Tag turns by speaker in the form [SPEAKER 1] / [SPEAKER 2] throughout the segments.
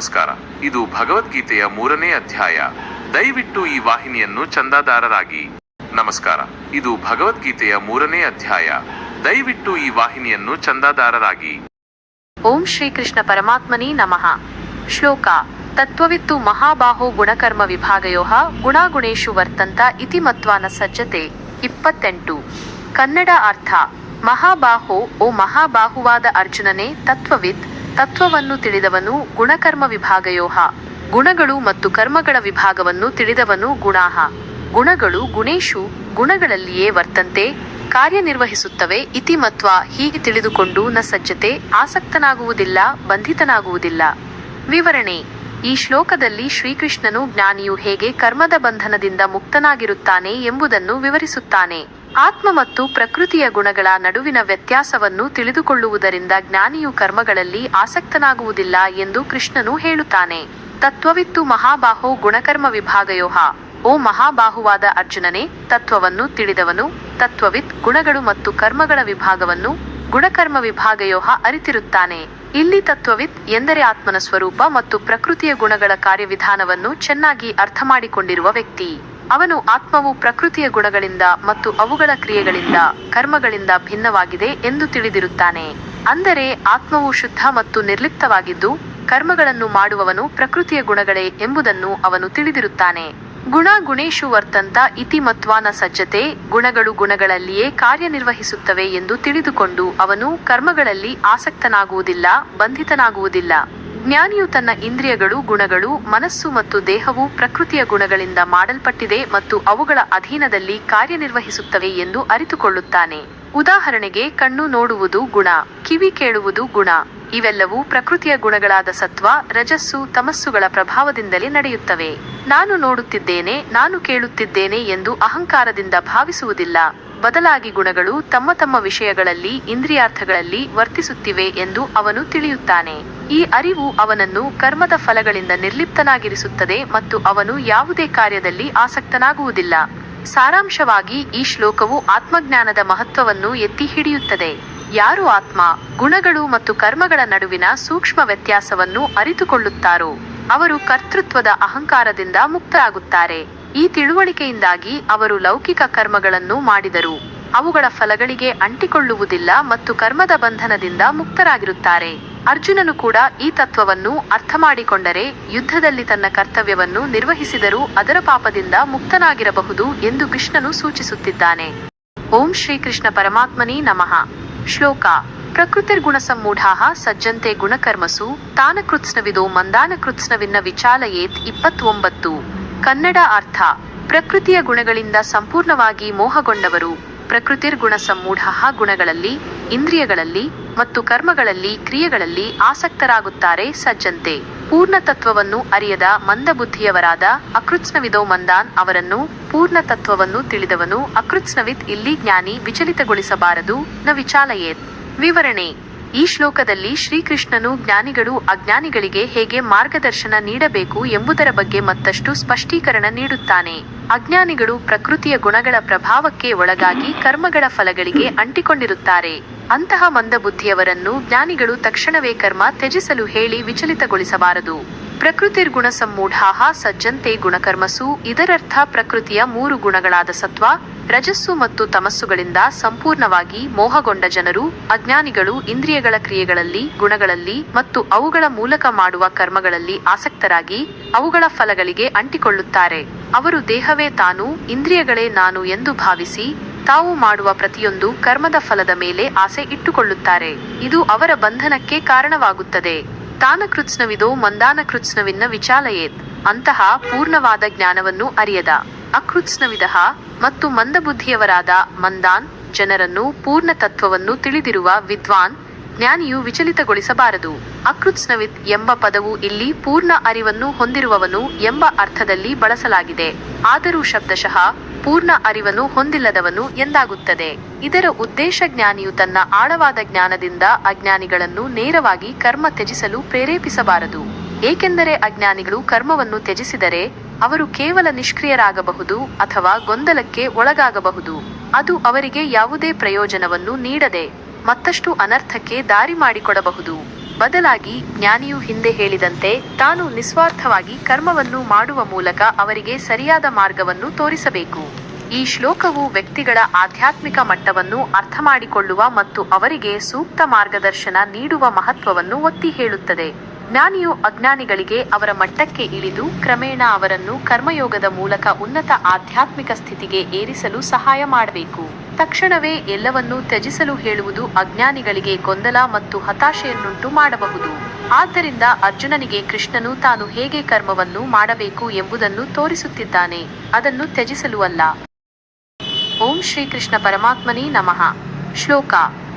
[SPEAKER 1] ನಮಸ್ಕಾರ. ಇದು ಭಗವದ್ಗೀತೆಯ ಮೂರನೇ ಅಧ್ಯಾಯ. ದಯವಿಟ್ಟು ಈ ವಾಹಿನಿಯನ್ನು ಚಂದಾದಾರರಾಗಿ. ನಮಸ್ಕಾರ. ಇದು ಭಗವದ್ಗೀತೆಯ ಮೂರನೇ ಅಧ್ಯಾಯ. ದಯವಿಟ್ಟು ಈ ವಾಹಿನಿಯನ್ನು ಚಂದಾದಾರರಾಗಿ.
[SPEAKER 2] ಓಂ ಶ್ರೀಕೃಷ್ಣ ಪರಮಾತ್ಮನಿ ನಮಃ. ಶ್ಲೋಕ, ತತ್ವವಿತ್ತು ಮಹಾಬಾಹೋ ಗುಣಕರ್ಮ ವಿಭಾಗಯೋಹ ಗುಣಾಗುಣೇಶು ವರ್ತಂತ ಇತಿ ಮತ್ವಾನ ಸಜ್ಜತೆ. ಇಪ್ಪತ್ತೆಂಟು. ಕನ್ನಡ ಅರ್ಥ, ಮಹಾಬಾಹೋ, ಓ ಮಹಾಬಾಹುವಾದ ಅರ್ಜುನನೇ ತತ್ವವಿತ್ ತತ್ವವನ್ನು ತಿಳಿದವನು ಗುಣಕರ್ಮ ವಿಭಾಗಯೋಹ. ಗುಣಗಳು ಮತ್ತು ಕರ್ಮಗಳ ವಿಭಾಗವನ್ನು ತಿಳಿದವನು ಗುಣಾಹ. ಗುಣಗಳು ಗುಣೇಶು, ಗುಣಗಳಲ್ಲಿಯೇ ವರ್ತಂತೆ, ಕಾರ್ಯನಿರ್ವಹಿಸುತ್ತವೆ ಇತಿಮತ್ವ ಹೀಗೆ ತಿಳಿದುಕೊಂಡು ನ ಸಜ್ಜತೆ, ಆಸಕ್ತನಾಗುವುದಿಲ್ಲ, ಬಂಧಿತನಾಗುವುದಿಲ್ಲ. ವಿವರಣೆ, ಈ ಶ್ಲೋಕದಲ್ಲಿ ಶ್ರೀಕೃಷ್ಣನು ಜ್ಞಾನಿಯು ಹೇಗೆ ಕರ್ಮದ ಬಂಧನದಿಂದ ಮುಕ್ತನಾಗಿರುತ್ತಾನೆ ಎಂಬುದನ್ನು ವಿವರಿಸುತ್ತಾನೆ. ಆತ್ಮ ಮತ್ತು ಪ್ರಕೃತಿಯ ಗುಣಗಳ ನಡುವಿನ ವ್ಯತ್ಯಾಸವನ್ನು ತಿಳಿದುಕೊಳ್ಳುವುದರಿಂದ ಜ್ಞಾನಿಯು ಕರ್ಮಗಳಲ್ಲಿ ಆಸಕ್ತನಾಗುವುದಿಲ್ಲ ಎಂದು ಕೃಷ್ಣನು ಹೇಳುತ್ತಾನೆ. ತತ್ವವಿತ್ತು ಮಹಾಬಾಹೋ ಗುಣಕರ್ಮ ವಿಭಾಗಯೋಹ ಓ ಮಹಾಬಾಹುವಾದ ಅರ್ಜುನನೇ, ತತ್ವವನ್ನು ತಿಳಿದವನು, ತತ್ವವಿತ್ ಗುಣಗಳು ಮತ್ತು ಕರ್ಮಗಳ ವಿಭಾಗವನ್ನು ಗುಣಕರ್ಮ ವಿಭಾಗಯೋಹ ಅರಿತಿರುತ್ತಾನೆ. ಇಲ್ಲಿ ತತ್ವವಿತ್ ಎಂದರೆ ಆತ್ಮನ ಸ್ವರೂಪ ಮತ್ತು ಪ್ರಕೃತಿಯ ಗುಣಗಳ ಕಾರ್ಯವಿಧಾನವನ್ನು ಚೆನ್ನಾಗಿ ಅರ್ಥ ಮಾಡಿಕೊಂಡಿರುವ ವ್ಯಕ್ತಿ. ಅವನು ಆತ್ಮವು ಪ್ರಕೃತಿಯ ಗುಣಗಳಿಂದ ಮತ್ತು ಅವುಗಳ ಕ್ರಿಯೆಗಳಿಂದ, ಕರ್ಮಗಳಿಂದ ಭಿನ್ನವಾಗಿದೆ ಎಂದು ತಿಳಿದಿರುತ್ತಾನೆ. ಅಂದರೆ ಆತ್ಮವು ಶುದ್ಧ ಮತ್ತು ನಿರ್ಲಿಪ್ತವಾಗಿದ್ದು, ಕರ್ಮಗಳನ್ನು ಮಾಡುವವನು ಪ್ರಕೃತಿಯ ಗುಣಗಳೇ ಎಂಬುದನ್ನು ಅವನು ತಿಳಿದಿರುತ್ತಾನೆ. ಗುಣ ಗುಣೇಶು ವರ್ತಂತ ಇತಿ ಮತ್ವಾನ ಸಜ್ಜತೆ, ಗುಣಗಳು ಗುಣಗಳಲ್ಲಿಯೇ ಕಾರ್ಯನಿರ್ವಹಿಸುತ್ತವೆ ಎಂದು ತಿಳಿದುಕೊಂಡು ಅವನು ಕರ್ಮಗಳಲ್ಲಿ ಆಸಕ್ತನಾಗುವುದಿಲ್ಲ, ಬಂಧಿತನಾಗುವುದಿಲ್ಲ. ಜ್ಞಾನಿಯು ತನ್ನ ಇಂದ್ರಿಯಗಳು, ಗುಣಗಳು, ಮನಸ್ಸು ಮತ್ತು ದೇಹವು ಪ್ರಕೃತಿಯ ಗುಣಗಳಿಂದ ಮಾಡಲ್ಪಟ್ಟಿದೆ ಮತ್ತು ಅವುಗಳ ಅಧೀನದಲ್ಲಿ ಕಾರ್ಯನಿರ್ವಹಿಸುತ್ತವೆ ಎಂದು ಅರಿತುಕೊಳ್ಳುತ್ತಾನೆ. ಉದಾಹರಣೆಗೆ, ಕಣ್ಣು ನೋಡುವುದು ಗುಣ, ಕಿವಿ ಕೇಳುವುದು ಗುಣ. ಇವೆಲ್ಲವೂ ಪ್ರಕೃತಿಯ ಗುಣಗಳಾದ ಸತ್ವ, ರಜಸ್ಸು, ತಮಸ್ಸುಗಳ ಪ್ರಭಾವದಿಂದಲೇ ನಡೆಯುತ್ತವೆ. ನಾನು ನೋಡುತ್ತಿದ್ದೇನೆ, ನಾನು ಕೇಳುತ್ತಿದ್ದೇನೆ ಎಂದು ಅಹಂಕಾರದಿಂದ ಭಾವಿಸುವುದಿಲ್ಲ. ಬದಲಾಗಿ ಗುಣಗಳು ತಮ್ಮ ತಮ್ಮ ವಿಷಯಗಳಲ್ಲಿ, ಇಂದ್ರಿಯಾರ್ಥಗಳಲ್ಲಿ ವರ್ತಿಸುತ್ತಿವೆ ಎಂದು ಅವನು ತಿಳಿಯುತ್ತಾನೆ. ಈ ಅರಿವು ಅವನನ್ನು ಕರ್ಮದ ಫಲಗಳಿಂದ ನಿರ್ಲಿಪ್ತನಾಗಿರಿಸುತ್ತದೆ ಮತ್ತು ಅವನು ಯಾವುದೇ ಕಾರ್ಯದಲ್ಲಿ ಆಸಕ್ತನಾಗುವುದಿಲ್ಲ. ಸಾರಾಂಶವಾಗಿ, ಈ ಶ್ಲೋಕವು ಆತ್ಮಜ್ಞಾನದ ಮಹತ್ವವನ್ನು ಎತ್ತಿ ಹಿಡಿಯುತ್ತದೆ. ಯಾರು ಆತ್ಮ, ಗುಣಗಳು ಮತ್ತು ಕರ್ಮಗಳ ನಡುವಿನ ಸೂಕ್ಷ್ಮ ವ್ಯತ್ಯಾಸವನ್ನು ಅರಿತುಕೊಳ್ಳುತ್ತಾರೋ, ಅವರು ಕರ್ತೃತ್ವದ ಅಹಂಕಾರದಿಂದ ಮುಕ್ತರಾಗುತ್ತಾರೆ. ಈ ತಿಳುವಳಿಕೆಯಿಂದಾಗಿ ಅವರು ಲೌಕಿಕ ಕರ್ಮಗಳನ್ನು ಮಾಡಿದರು. ಅವುಗಳ ಫಲಗಳಿಗೆ ಅಂಟಿಕೊಳ್ಳುವುದಿಲ್ಲ ಮತ್ತು ಕರ್ಮದ ಬಂಧನದಿಂದ ಮುಕ್ತರಾಗಿರುತ್ತಾರೆ. ಅರ್ಜುನನು ಕೂಡ ಈ ತತ್ವವನ್ನು ಅರ್ಥ ಮಾಡಿಕೊಂಡರೆ ಯುದ್ಧದಲ್ಲಿ ತನ್ನ ಕರ್ತವ್ಯವನ್ನು ನಿರ್ವಹಿಸಿದರೂ ಅದರ ಪಾಪದಿಂದ ಮುಕ್ತನಾಗಿರಬಹುದು ಎಂದು ಕೃಷ್ಣನು ಸೂಚಿಸುತ್ತಿದ್ದಾನೆ. ಓಂ ಶ್ರೀಕೃಷ್ಣ ಪರಮಾತ್ಮನೇ ನಮಃ. ಶ್ಲೋಕ. ಪ್ರಕೃತಿರ್ಗುಣಸಮ್ಮೂಢಾಃ ಸಜ್ಜಂತೆ ಗುಣಕರ್ಮಸು ತಾನಕೃತ್ಸ್ನವಿದೋ ಮಂದಾನಕೃತ್ಸ್ನವಿನ್ನ ವಿಚಾಲಯೇತ್ ಇಪ್ಪತ್ತೊಂಬತ್ತು. ಕನ್ನಡ ಅರ್ಥ. ಪ್ರಕೃತಿಯ ಗುಣಗಳಿಂದ ಸಂಪೂರ್ಣವಾಗಿ ಮೋಹಗೊಂಡವರು ಪ್ರಕೃತಿರ್ಗುಣ ಸಮ್ಮೂಢ ಗುಣಗಳಲ್ಲಿ, ಇಂದ್ರಿಯಗಳಲ್ಲಿ ಮತ್ತು ಕರ್ಮಗಳಲ್ಲಿ, ಕ್ರಿಯೆಗಳಲ್ಲಿ ಆಸಕ್ತರಾಗುತ್ತಾರೆ ಸಜ್ಜಂತೆ. ಪೂರ್ಣ ತತ್ವವನ್ನು ಅರಿಯದ ಮಂದಬುದ್ಧಿಯವರಾದ ಅಕೃತ್ಸ್ನವಿದೋ ಮಂದಾನ್ ಅವರನ್ನು ಪೂರ್ಣ ತತ್ವವನ್ನು ತಿಳಿದವನು. ಅಕೃತ್ಸ್ನವಿತ್ ಇಲ್ಲಿ ಜ್ಞಾನಿ ವಿಚಲಿತಗೊಳಿಸಬಾರದು. ನ ವಿಚಾಲಯೇತ್. ವಿವರಣೆ. ಈ ಶ್ಲೋಕದಲ್ಲಿ ಶ್ರೀಕೃಷ್ಣನು ಜ್ಞಾನಿಗಳು ಅಜ್ಞಾನಿಗಳಿಗೆ ಹೇಗೆ ಮಾರ್ಗದರ್ಶನ ನೀಡಬೇಕು ಎಂಬುದರ ಬಗ್ಗೆ ಮತ್ತಷ್ಟು ಸ್ಪಷ್ಟೀಕರಣ ನೀಡುತ್ತಾನೆ. ಅಜ್ಞಾನಿಗಳು ಪ್ರಕೃತಿಯ ಗುಣಗಳ ಪ್ರಭಾವಕ್ಕೆ ಒಳಗಾಗಿ ಕರ್ಮಗಳ ಫಲಗಳಿಗೆ ಅಂಟಿಕೊಂಡಿರುತ್ತಾರೆ. ಅಂತಹ ಮಂದಬುದ್ಧಿಯವರನ್ನು ಜ್ಞಾನಿಗಳು ತಕ್ಷಣವೇ ಕರ್ಮ ತ್ಯಜಿಸಲು ಹೇಳಿ ವಿಚಲಿತಗೊಳಿಸಬಾರದು. ಪ್ರಕೃತಿರ್ಗುಣ ಸಮ್ಮೂಢಾಹ ಸಜ್ಜಂತೆ ಗುಣಕರ್ಮಸು, ಇದರರ್ಥ ಪ್ರಕೃತಿಯ ಮೂರು ಗುಣಗಳಾದ ಸತ್ವ, ರಜಸ್ಸು ಮತ್ತು ತಮಸ್ಸುಗಳಿಂದ ಸಂಪೂರ್ಣವಾಗಿ ಮೋಹಗೊಂಡ ಜನರು, ಅಜ್ಞಾನಿಗಳು ಇಂದ್ರಿಯಗಳ ಕ್ರಿಯೆಗಳಲ್ಲಿ, ಗುಣಗಳಲ್ಲಿ ಮತ್ತು ಅವುಗಳ ಮೂಲಕ ಮಾಡುವ ಕರ್ಮಗಳಲ್ಲಿ ಆಸಕ್ತರಾಗಿ ಅವುಗಳ ಫಲಗಳಿಗೆ ಅಂಟಿಕೊಳ್ಳುತ್ತಾರೆ. ಅವರು ದೇಹವೇ ತಾನು, ಇಂದ್ರಿಯಗಳೇ ನಾನು ಎಂದು ಭಾವಿಸಿ ತಾವು ಮಾಡುವ ಪ್ರತಿಯೊಂದು ಕರ್ಮದ ಫಲದ ಮೇಲೆ ಆಸೆ ಇಟ್ಟುಕೊಳ್ಳುತ್ತಾರೆ. ಇದು ಅವರ ಬಂಧನಕ್ಕೆ ಕಾರಣವಾಗುತ್ತದೆ. ತಾನ ಕೃತ್ಸ್ನವಿದೋ ಮಂದಾನ ಕೃತ್ಸ್ನವಿನ್ನ ವಿಚಾಲಯೇತ್. ಅಂತಹ ಪೂರ್ಣವಾದ ಜ್ಞಾನವನ್ನು ಅರಿಯದ. ಅಕೃತ್ಸ್ನವಿದಹ ಮತ್ತು ಮಂದಬುದ್ಧಿಯವರಾದ ಮಂದಾನ್ ಜನರನ್ನು ಪೂರ್ಣ ತತ್ವವನ್ನು ತಿಳಿದಿರುವ ವಿದ್ವಾನ್ ಜ್ಞಾನಿಯು ವಿಚಲಿತಗೊಳಿಸಬಾರದು. ಅಕೃತ್ಸ್ನವಿತ್ ಎಂಬ ಪದವು ಇಲ್ಲಿ ಪೂರ್ಣ ಅರಿವನ್ನು ಹೊಂದಿರುವವನು ಎಂಬ ಅರ್ಥದಲ್ಲಿ ಬಳಸಲಾಗಿದೆ. ಆದರೂ ಶಬ್ದಶಃ ಪೂರ್ಣ ಅರಿವನ್ನು ಹೊಂದಿಲ್ಲದವನು ಎಂದಾಗುತ್ತದೆ. ಇದರ ಉದ್ದೇಶ ಜ್ಞಾನಿಯು ತನ್ನ ಆಳವಾದ ಜ್ಞಾನದಿಂದ ಅಜ್ಞಾನಿಗಳನ್ನು ನೇರವಾಗಿ ಕರ್ಮ ತ್ಯಜಿಸಲು ಪ್ರೇರೇಪಿಸಬಾರದು. ಏಕೆಂದರೆ ಅಜ್ಞಾನಿಗಳು ಕರ್ಮವನ್ನು ತ್ಯಜಿಸಿದರೆ ಅವರು ಕೇವಲ ನಿಷ್ಕ್ರಿಯರಾಗಬಹುದು ಅಥವಾ ಗೊಂದಲಕ್ಕೆ ಒಳಗಾಗಬಹುದು. ಅದು ಅವರಿಗೆ ಯಾವುದೇ ಪ್ರಯೋಜನವನ್ನು ನೀಡದೆ ಮತ್ತಷ್ಟು ಅನರ್ಥಕ್ಕೆ ದಾರಿ ಮಾಡಿಕೊಡಬಹುದು. ಬದಲಾಗಿ ಜ್ಞಾನಿಯು ಹಿಂದೆ ಹೇಳಿದಂತೆ ತಾನು ನಿಸ್ವಾರ್ಥವಾಗಿ ಕರ್ಮವನ್ನು ಮಾಡುವ ಮೂಲಕ ಅವರಿಗೆ ಸರಿಯಾದ ಮಾರ್ಗವನ್ನು ತೋರಿಸಬೇಕು. ಈ ಶ್ಲೋಕವು ವ್ಯಕ್ತಿಗಳ ಆಧ್ಯಾತ್ಮಿಕ ಮಟ್ಟವನ್ನು ಅರ್ಥ ಮಾಡಿಕೊಳ್ಳುವ ಮತ್ತು ಅವರಿಗೆ ಸೂಕ್ತ ಮಾರ್ಗದರ್ಶನ ನೀಡುವ ಮಹತ್ವವನ್ನು ಒತ್ತಿ ಹೇಳುತ್ತದೆ. ಜ್ಞಾನಿಯು ಅಜ್ಞಾನಿಗಳಿಗೆ ಅವರ ಮಟ್ಟಕ್ಕೆ ಇಳಿದು ಕ್ರಮೇಣ ಅವರನ್ನು ಕರ್ಮಯೋಗದ ಮೂಲಕ ಉನ್ನತ ಆಧ್ಯಾತ್ಮಿಕ ಸ್ಥಿತಿಗೆ ಏರಿಸಲು ಸಹಾಯ ಮಾಡಬೇಕು. ತಕ್ಷಣವೇ ಎಲ್ಲವನ್ನೂ ತ್ಯಜಿಸಲು ಹೇಳುವುದು ಅಜ್ಞಾನಿಗಳಿಗೆ ಗೊಂದಲ ಮತ್ತು ಹತಾಶೆಯನ್ನುಂಟು ಮಾಡಬಹುದು. ಆದ್ದರಿಂದ ಅರ್ಜುನನಿಗೆ ಕೃಷ್ಣನು ತಾನು ಹೇಗೆ ಕರ್ಮವನ್ನು ಮಾಡಬೇಕು ಎಂಬುದನ್ನು ತೋರಿಸುತ್ತಿದ್ದಾನೆ. ಅದನ್ನು ತ್ಯಜಿಸಲು ಅಲ್ಲ. ಓಂ ಶ್ರೀಕೃಷ್ಣ ಪರಮಾತ್ಮನೇ ನಮಃ. ಶ್ಲೋಕ.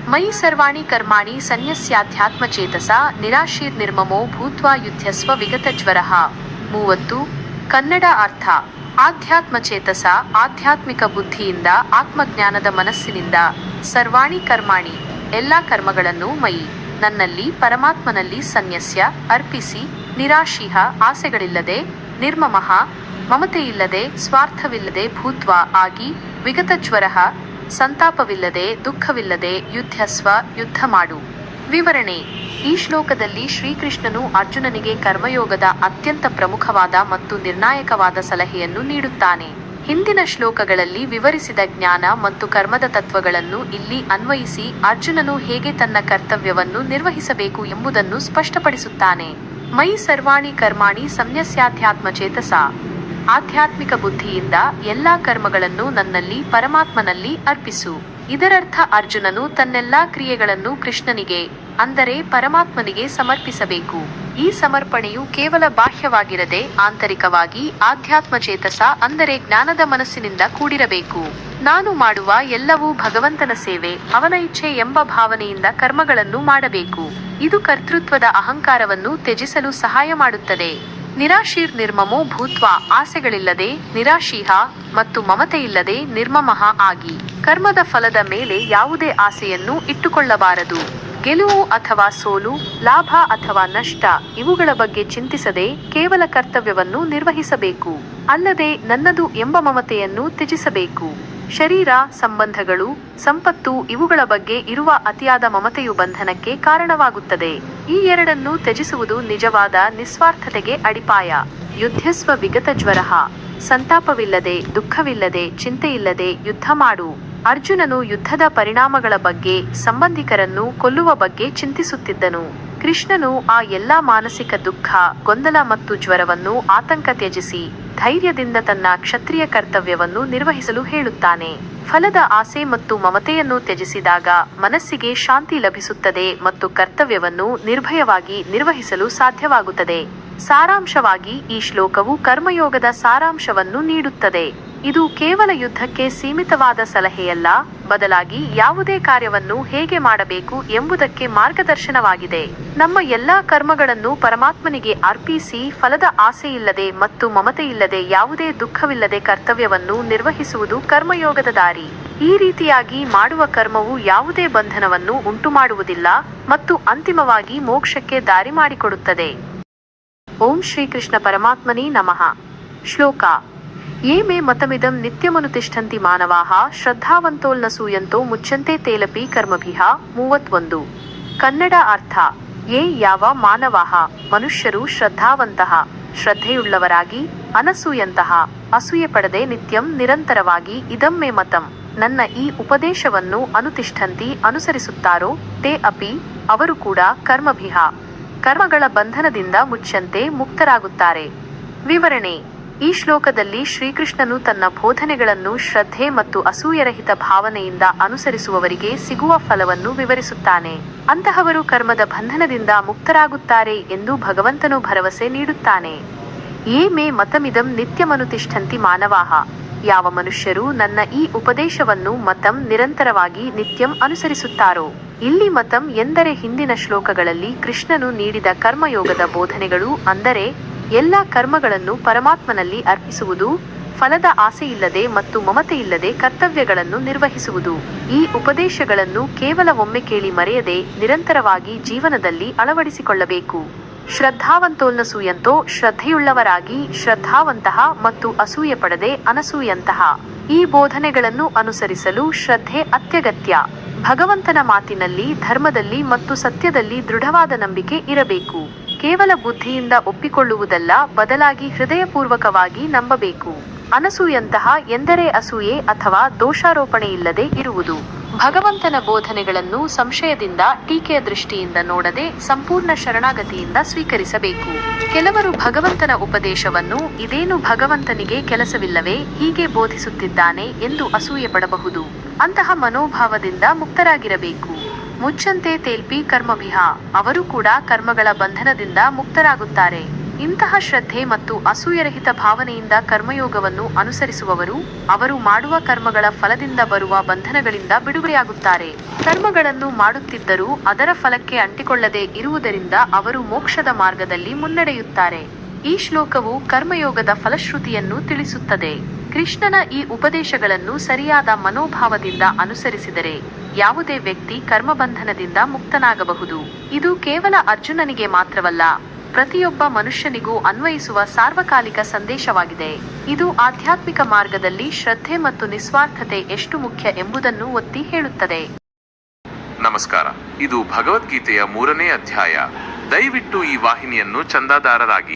[SPEAKER 2] ಮಯಿ ಸರ್ವಾಣಿ ಕರ್ಮಾಣಿ ಸನ್ಯಸ್ಯಾಧ್ಯಾತ್ಮಚೇತಸ ನಿರಾಶೀರ್ ನಿರ್ಮಮೋ ಭೂತ್ವಾ ಯುದ್ಧಸ್ವ ವಿಗತಜ್ವರಃ. ಮೂವತ್ತು. ಕನ್ನಡ ಅರ್ಥ. ಆಧ್ಯಾತ್ಮಚೇತಸ ಆಧ್ಯಾತ್ಮಿಕ ಬುದ್ಧಿಯಿಂದ, ಆತ್ಮಜ್ಞಾನದ ಮನಸ್ಸಿನಿಂದ. ಸರ್ವಾಣಿ ಕರ್ಮಾಣಿ, ಎಲ್ಲಾ ಕರ್ಮಗಳನ್ನು ಮಯಿ. ನನ್ನಲ್ಲಿ, ಪರಮಾತ್ಮನಲ್ಲಿ ಸನ್ಯಸ್ಯ, ಅರ್ಪಿಸಿ, ನಿರಾಶೀಹ, ಆಸೆಗಳಿಲ್ಲದೆ, ನಿರ್ಮಮಃ, ಮಮತೆಯಿಲ್ಲದೆ, ಸ್ವಾರ್ಥವಿಲ್ಲದೆ ಭೂತ್ವ ಆಗಿ, ವಿಗತಜ್ವರ, ಸಂತಾಪವಿಲ್ಲದೆ, ದುಃಖವಿಲ್ಲದೆ, ಯುದ್ಧಸ್ವ, ಯುದ್ಧ ಮಾಡು. ವಿವರಣೆ. ಈ ಶ್ಲೋಕದಲ್ಲಿ ಶ್ರೀಕೃಷ್ಣನು ಅರ್ಜುನನಿಗೆ ಕರ್ಮಯೋಗದ ಅತ್ಯಂತ ಪ್ರಮುಖವಾದ ಮತ್ತು ನಿರ್ಣಾಯಕವಾದ ಸಲಹೆಯನ್ನು ನೀಡುತ್ತಾನೆ. ಹಿಂದಿನ ಶ್ಲೋಕಗಳಲ್ಲಿ ವಿವರಿಸಿದ ಜ್ಞಾನ ಮತ್ತು ಕರ್ಮದ ತತ್ವಗಳನ್ನು ಇಲ್ಲಿ ಅನ್ವಯಿಸಿ ಅರ್ಜುನನು ಹೇಗೆ ತನ್ನ ಕರ್ತವ್ಯವನ್ನು ನಿರ್ವಹಿಸಬೇಕು ಎಂಬುದನ್ನು ಸ್ಪಷ್ಟಪಡಿಸುತ್ತಾನೆ. ಮೈ ಸರ್ವಾಣಿ ಕರ್ಮಾಣಿ ಸಂನ್ಯಸ್ಯಾಧ್ಯಾತ್ಮ ಚೇತಸ ಆಧ್ಯಾತ್ಮಿಕ ಬುದ್ಧಿಯಿಂದ ಎಲ್ಲಾ ಕರ್ಮಗಳನ್ನು ನನ್ನಲ್ಲಿ ಪರಮಾತ್ಮನಲ್ಲಿ ಅರ್ಪಿಸು. ಇದರರ್ಥ ಅರ್ಜುನನು ತನ್ನೆಲ್ಲಾ ಕ್ರಿಯೆಗಳನ್ನು ಕೃಷ್ಣನಿಗೆ, ಅಂದರೆ ಪರಮಾತ್ಮನಿಗೆ ಸಮರ್ಪಿಸಬೇಕು. ಈ ಸಮರ್ಪಣೆಯು ಕೇವಲ ಬಾಹ್ಯವಾಗಿರದೆ ಆಂತರಿಕವಾಗಿ ಆಧ್ಯಾತ್ಮ ಚೇತಸ ಅಂದರೆ ಜ್ಞಾನದ ಮನಸ್ಸಿನಿಂದ ಕೂಡಿರಬೇಕು. ನಾನು ಮಾಡುವ ಎಲ್ಲವೂ ಭಗವಂತನ ಸೇವೆ, ಅವನ ಇಚ್ಛೆ ಎಂಬ ಭಾವನೆಯಿಂದ ಕರ್ಮಗಳನ್ನು ಮಾಡಬೇಕು. ಇದು ಕರ್ತೃತ್ವದ ಅಹಂಕಾರವನ್ನು ತ್ಯಜಿಸಲು ಸಹಾಯ ಮಾಡುತ್ತದೆ. ನಿರಾಶೀರ್ ನಿರ್ಮಮೋ ಭೂತ್ವ ಆಸೆಗಳಿಲ್ಲದೆ ನಿರಾಶೀಹ ಮತ್ತು ಮಮತೆಯಿಲ್ಲದೆ ನಿರ್ಮಮಃ ಆಗಿ. ಕರ್ಮದ ಫಲದ ಮೇಲೆ ಯಾವುದೇ ಆಸೆಯನ್ನು ಇಟ್ಟುಕೊಳ್ಳಬಾರದು. ಗೆಲುವು ಅಥವಾ ಸೋಲು, ಲಾಭ ಅಥವಾ ನಷ್ಟ ಇವುಗಳ ಬಗ್ಗೆ ಚಿಂತಿಸದೆ ಕೇವಲ ಕರ್ತವ್ಯವನ್ನು ನಿರ್ವಹಿಸಬೇಕು. ಅಲ್ಲದೆ ನನ್ನದು ಎಂಬ ಮಮತೆಯನ್ನು ತ್ಯಜಿಸಬೇಕು. ಶರೀರ, ಸಂಬಂಧಗಳು, ಸಂಪತ್ತು ಇವುಗಳ ಬಗ್ಗೆ ಇರುವ ಅತಿಯಾದ ಮಮತೆಯು ಬಂಧನಕ್ಕೆ ಕಾರಣವಾಗುತ್ತದೆ. ಈ ಎರಡನ್ನು ತ್ಯಜಿಸುವುದು ನಿಜವಾದ ನಿಸ್ವಾರ್ಥತೆಗೆ ಅಡಿಪಾಯ. ಯುದ್ಧಸ್ವ ವಿಗತ ಜ್ವರ ಸಂತಾಪವಿಲ್ಲದೆ, ದುಃಖವಿಲ್ಲದೆ, ಚಿಂತೆಯಿಲ್ಲದೆ ಯುದ್ಧ ಮಾಡು. ಅರ್ಜುನನು ಯುದ್ಧದ ಪರಿಣಾಮಗಳ ಬಗ್ಗೆ, ಸಂಬಂಧಿಕರನ್ನು ಕೊಲ್ಲುವ ಬಗ್ಗೆ ಚಿಂತಿಸುತ್ತಿದ್ದನು. ಕೃಷ್ಣನು ಆ ಎಲ್ಲಾ ಮಾನಸಿಕ ದುಃಖ, ಗೊಂದಲ ಮತ್ತು ಜ್ವರವನ್ನು ಆತಂಕ ತ್ಯಜಿಸಿ, ಧೈರ್ಯದಿಂದ ತನ್ನ ಕ್ಷತ್ರಿಯ ಕರ್ತವ್ಯವನ್ನು ನಿರ್ವಹಿಸಲು ಹೇಳುತ್ತಾನೆ. ಫಲದ ಆಸೆ ಮತ್ತು ಮಮತೆಯನ್ನು ತ್ಯಜಿಸಿದಾಗ ಮನಸ್ಸಿಗೆ ಶಾಂತಿ ಲಭಿಸುತ್ತದೆ ಮತ್ತು ಕರ್ತವ್ಯವನ್ನು ನಿರ್ಭಯವಾಗಿ ನಿರ್ವಹಿಸಲು ಸಾಧ್ಯವಾಗುತ್ತದೆ. ಸಾರಾಂಶವಾಗಿ, ಈ ಶ್ಲೋಕವು ಕರ್ಮಯೋಗದ ಸಾರಾಂಶವನ್ನು ನೀಡುತ್ತದೆ. ಇದು ಕೇವಲ ಯುದ್ಧಕ್ಕೆ ಸೀಮಿತವಾದ ಸಲಹೆಯಲ್ಲ. ಬದಲಾಗಿ ಯಾವುದೇ ಕಾರ್ಯವನ್ನು ಹೇಗೆ ಮಾಡಬೇಕು ಎಂಬುದಕ್ಕೆ ಮಾರ್ಗದರ್ಶನವಾಗಿದೆ. ನಮ್ಮ ಎಲ್ಲಾ ಕರ್ಮಗಳನ್ನು ಪರಮಾತ್ಮನಿಗೆ ಅರ್ಪಿಸಿ ಫಲದ ಆಸೆಯಿಲ್ಲದೆ ಮತ್ತು ಮಮತೆಯಿಲ್ಲದೆ ಯಾವುದೇ ದುಃಖವಿಲ್ಲದೆ ಕರ್ತವ್ಯವನ್ನು ನಿರ್ವಹಿಸುವುದು ಕರ್ಮಯೋಗದ ದಾರಿ. ಈ ರೀತಿಯಾಗಿ ಮಾಡುವ ಕರ್ಮವು ಯಾವುದೇ ಬಂಧನವನ್ನು ಉಂಟುಮಾಡುವುದಿಲ್ಲ ಮತ್ತು ಅಂತಿಮವಾಗಿ ಮೋಕ್ಷಕ್ಕೆ ದಾರಿ ಮಾಡಿಕೊಡುತ್ತದೆ. ಓಂ ಶ್ರೀಕೃಷ್ಣ ಪರಮಾತ್ಮನೇ ನಮಃ. ಶ್ಲೋಕ ಮೇ ಮತಮಿದಂ ನಿತ್ಯಮನುತಿಷ್ಠಂತಿ ಮಾನವಾಹ ಶ್ರದ್ಧಾವಂತೋಲ್ನ ಸೂಯಂತೋ ಮುಚ್ಚಂತೆ ತೇಲಪಿ ಕರ್ಮಭಿಹ, ಮೂವತ್ತೊಂದು. ಕನ್ನಡ ಅರ್ಥ ಯೇ ಯಾವ ಮಾನವಾಹ, ಮನುಷ್ಯರು ಶ್ರದ್ಧಾವಂತಹ, ಶ್ರದ್ಧೆಯುಳ್ಳವರಾಗಿ, ಅನಸೂಯಂತಹ, ಅಸೂಯೆ ಪಡದೆ ನಿತ್ಯಂ ನಿರಂತರವಾಗಿ ಇದಂ ಮೇ ಮತಂ. ನನ್ನ ಈ ಉಪದೇಶವನ್ನು ಅನುತಿಷ್ಠಂತಿ ಅನುಸರಿಸುತ್ತಾರೋ, ತೇ ಅಪಿ, ಅವರು ಕೂಡ ಕರ್ಮಭಿಹ. ಕರ್ಮಗಳ ಬಂಧನದಿಂದ ಮುಚ್ಚಂತೆ ಮುಕ್ತರಾಗುತ್ತಾರೆ. ವಿವರಣೆ ಈ ಶ್ಲೋಕದಲ್ಲಿ ಶ್ರೀಕೃಷ್ಣನು ತನ್ನ ಬೋಧನೆಗಳನ್ನು ಶ್ರದ್ಧೆ ಮತ್ತು ಅಸೂಯರಹಿತ ಭಾವನೆಯಿಂದ ಅನುಸರಿಸುವವರಿಗೆ ಸಿಗುವ ಫಲವನ್ನು ವಿವರಿಸುತ್ತಾನೆ. ಅಂತಹವರು ಕರ್ಮದ ಬಂಧನದಿಂದ ಮುಕ್ತರಾಗುತ್ತಾರೆ ಎಂದು ಭಗವಂತನು ಭರವಸೆ ನೀಡುತ್ತಾನೆ. ಏ ಮೇ ಮತಮಿದಂ ನಿತ್ಯಮನುತಿಷ್ಠಂತಿ ಮಾನವಾಹ. ಯಾವ ಮನುಷ್ಯರು ನನ್ನ ಈ ಉಪದೇಶವನ್ನು ಮತಂ ನಿರಂತರವಾಗಿ ನಿತ್ಯಂ ಅನುಸರಿಸುತ್ತಾರೋ. ಇಲ್ಲಿ ಮತಂ ಎಂದರೆ ಹಿಂದಿನ ಶ್ಲೋಕಗಳಲ್ಲಿ ಕೃಷ್ಣನು ನೀಡಿದ ಕರ್ಮಯೋಗದ ಬೋಧನೆಗಳು ಅಂದರೆ ಎಲ್ಲ ಕರ್ಮಗಳನ್ನು ಪರಮಾತ್ಮನಲ್ಲಿ ಅರ್ಪಿಸುವುದು, ಫಲದ ಆಸೆಯಿಲ್ಲದೆ ಮತ್ತು ಮಮತೆಯಿಲ್ಲದೆ ಕರ್ತವ್ಯಗಳನ್ನು ನಿರ್ವಹಿಸುವುದು. ಈ ಉಪದೇಶಗಳನ್ನು ಕೇವಲ ಒಮ್ಮೆ ಕೇಳಿ ಮರೆಯದೆ ನಿರಂತರವಾಗಿ ಜೀವನದಲ್ಲಿ ಅಳವಡಿಸಿಕೊಳ್ಳಬೇಕು. ಶ್ರದ್ಧಾವಂತೋಲ್ನಸೂಯಂತೋ ಶ್ರದ್ಧೆಯುಳ್ಳವರಾಗಿ ಶ್ರದ್ಧಾವಂತಹ ಮತ್ತು ಅಸೂಯೆ ಪಡದೆ ಅನಸೂಯಂತಹ. ಈ ಬೋಧನೆಗಳನ್ನು ಅನುಸರಿಸಲು ಶ್ರದ್ಧೆ ಅತ್ಯಗತ್ಯ. ಭಗವಂತನ ಮಾತಿನಲ್ಲಿ, ಧರ್ಮದಲ್ಲಿ ಮತ್ತು ಸತ್ಯದಲ್ಲಿ ದೃಢವಾದ ನಂಬಿಕೆ ಇರಬೇಕು. ಕೇವಲ ಬುದ್ಧಿಯಿಂದ ಒಪ್ಪಿಕೊಳ್ಳುವುದಲ್ಲ, ಬದಲಾಗಿ ಹೃದಯಪೂರ್ವಕವಾಗಿ ನಂಬಬೇಕು. ಅನಸೂಯಂತಹ ಎಂದರೆ ಅಸೂಯೆ ಅಥವಾ ದೋಷಾರೋಪಣೆ ಇಲ್ಲದೆ ಇರುವುದು. ಭಗವಂತನ ಬೋಧನೆಗಳನ್ನು ಸಂಶಯದಿಂದ, ಟೀಕೆಯ ದೃಷ್ಟಿಯಿಂದ ನೋಡದೆ ಸಂಪೂರ್ಣ ಶರಣಾಗತಿಯಿಂದ ಸ್ವೀಕರಿಸಬೇಕು. ಕೆಲವರು ಭಗವಂತನ ಉಪದೇಶವನ್ನು, ಇದೇನು ಭಗವಂತನಿಗೆ ಕೆಲಸವಿಲ್ಲವೇ, ಹೀಗೆ ಬೋಧಿಸುತ್ತಿದ್ದಾನೆ ಎಂದು ಅಸೂಯೆ ಪಡಬಹುದು ಅಂತಹ ಮನೋಭಾವದಿಂದ ಮುಕ್ತರಾಗಿರಬೇಕು. ಮುಚ್ಚಂತೆ ತೇಲ್ಪಿ ಕರ್ಮವಿಹ. ಅವರು ಕೂಡ ಕರ್ಮಗಳ ಬಂಧನದಿಂದ ಮುಕ್ತರಾಗುತ್ತಾರೆ. ಇಂತಹ ಶ್ರದ್ಧೆ ಮತ್ತು ಅಸೂಯರಹಿತ ಭಾವನೆಯಿಂದ ಕರ್ಮಯೋಗವನ್ನು ಅನುಸರಿಸುವವರು, ಅವರು ಮಾಡುವ ಕರ್ಮಗಳ ಫಲದಿಂದ ಬರುವ ಬಂಧನಗಳಿಂದ ಬಿಡುಗಡೆಯಾಗುತ್ತಾರೆ. ಕರ್ಮಗಳನ್ನು ಮಾಡುತ್ತಿದ್ದರೂ ಅದರ ಫಲಕ್ಕೆ ಅಂಟಿಕೊಳ್ಳದೆ ಇರುವುದರಿಂದ ಅವರು ಮೋಕ್ಷದ ಮಾರ್ಗದಲ್ಲಿ ಮುನ್ನಡೆಯುತ್ತಾರೆ. ಈ ಶ್ಲೋಕವು ಕರ್ಮಯೋಗದ ಫಲಶ್ರುತಿಯನ್ನು ತಿಳಿಸುತ್ತದೆ. ಕೃಷ್ಣನ ಈ ಉಪದೇಶಗಳನ್ನು ಸರಿಯಾದ ಮನೋಭಾವದಿಂದ ಅನುಸರಿಸಿದರೆ ಯಾವುದೇ ವ್ಯಕ್ತಿ ಕರ್ಮಬಂಧನದಿಂದ ಮುಕ್ತನಾಗಬಹುದು. ಇದು ಕೇವಲ ಅರ್ಜುನನಿಗೆ ಮಾತ್ರವಲ್ಲ, ಪ್ರತಿಯೊಬ್ಬ ಮನುಷ್ಯನಿಗೂ ಅನ್ವಯಿಸುವ ಸಾರ್ವಕಾಲಿಕ ಸಂದೇಶವಾಗಿದೆ. ಇದು ಆಧ್ಯಾತ್ಮಿಕ ಮಾರ್ಗದಲ್ಲಿ ಶ್ರದ್ಧೆ ಮತ್ತು ನಿಸ್ವಾರ್ಥತೆ ಎಷ್ಟು ಮುಖ್ಯ ಎಂಬುದನ್ನು ಒತ್ತಿ ಹೇಳುತ್ತದೆ.
[SPEAKER 1] ನಮಸ್ಕಾರ. ಇದು ಭಗವದ್ಗೀತೆಯ ಮೂರನೇ ಅಧ್ಯಾಯ. ದಯವಿಟ್ಟು ಈ ವಾಹಿನಿಯನ್ನು ಚಂದಾದಾರರಾಗಿ